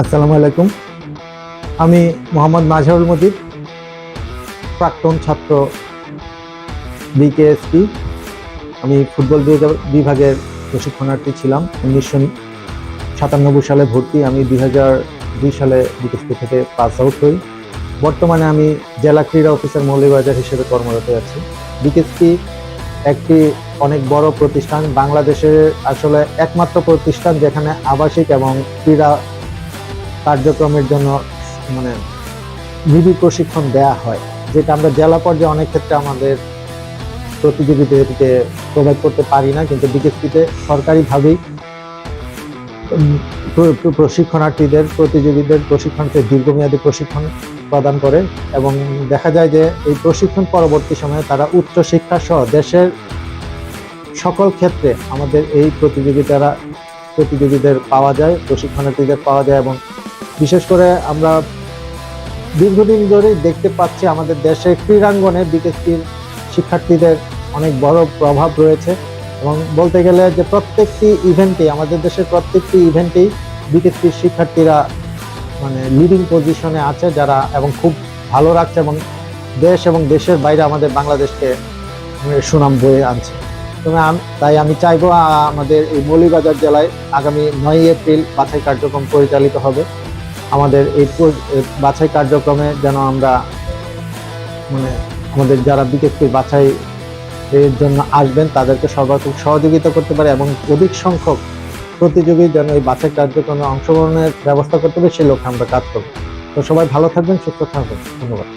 আসসালামু আলাইকুম। আমি মোহাম্মদ মাজহারুল মজিদ, প্রাক্তন ছাত্র বিকেএসপি। আমি ফুটবল বিভাগের প্রশিক্ষণার্থী ছিলাম। উনিশশো সাতানব্বই সালে ভর্তি। আমি দুই হাজার দুই সালে বিকেএসপি থেকে পাস আউট হই। বর্তমানে আমি জেলা ক্রীড়া অফিসার মৌলিবাজার হিসেবে কর্মরত আছি। বিকেএসপি একটি অনেক বড় প্রতিষ্ঠান। বাংলাদেশের আসলে একমাত্র প্রতিষ্ঠান যেখানে আবাসিক এবং ক্রীড়া কার্যক্রমের জন্য মানে নিবিড় প্রশিক্ষণ দেয়া হয়, যেটা আমরা জেলা পর্যায়ে অনেক ক্ষেত্রে আমাদের প্রতিযোগিতাকে প্রোভাইড করতে পারি না, কিন্তু বিকেএসপিতে সরকারিভাবেই প্রশিক্ষণার্থীদের, প্রতিযোগীদের প্রশিক্ষণকে দীর্ঘমেয়াদী প্রশিক্ষণ প্রদান করে এবং দেখা যায় যে এই প্রশিক্ষণ পরবর্তী সময়ে তারা উচ্চ শিক্ষা সহ দেশের সকল ক্ষেত্রে আমাদের এই প্রতিযোগিতারা, প্রতিযোগীদের পাওয়া যায়, প্রশিক্ষণার্থীদের পাওয়া যায় এবং বিশেষ করে আমরা দীর্ঘদিন ধরেই দেখতে পাচ্ছি আমাদের দেশে ক্রীড়াঙ্গনে বিকেএসপির শিক্ষার্থীদের অনেক বড় প্রভাব রয়েছে। এবং বলতে গেলে যে প্রত্যেকটি ইভেন্টে আমাদের দেশের প্রত্যেকটি ইভেন্টেই বিকেএসপির শিক্ষার্থীরা মানে লিডিং পজিশনে আছে যারা এবং খুব ভালো রাখছে এবং দেশ এবং দেশের বাইরে আমাদের বাংলাদেশকে মানে সুনাম বয়ে আনছে। তাই আমি চাইব আমাদের এই মৌলিবাজার জেলায় আগামী নয় এপ্রিল বাছাই কার্যক্রম পরিচালিত হবে। আমাদের এই বাছাই কার্যক্রমে যেন আমরা মানে আমাদের যারা বিকেপির বাছাই এর জন্য আসবেন, তাদেরকে সর্বাত্মক সহযোগিতা করতে পারে এবং অধিক সংখ্যক প্রতিযোগী যেন এই বাছাই কার্যক্রমে অংশগ্রহণের ব্যবস্থা করতে পারে সেই লক্ষ্যে আমরা কাজ করব। তো সবাই ভালো থাকবেন, সুস্থ থাকবেন। ধন্যবাদ।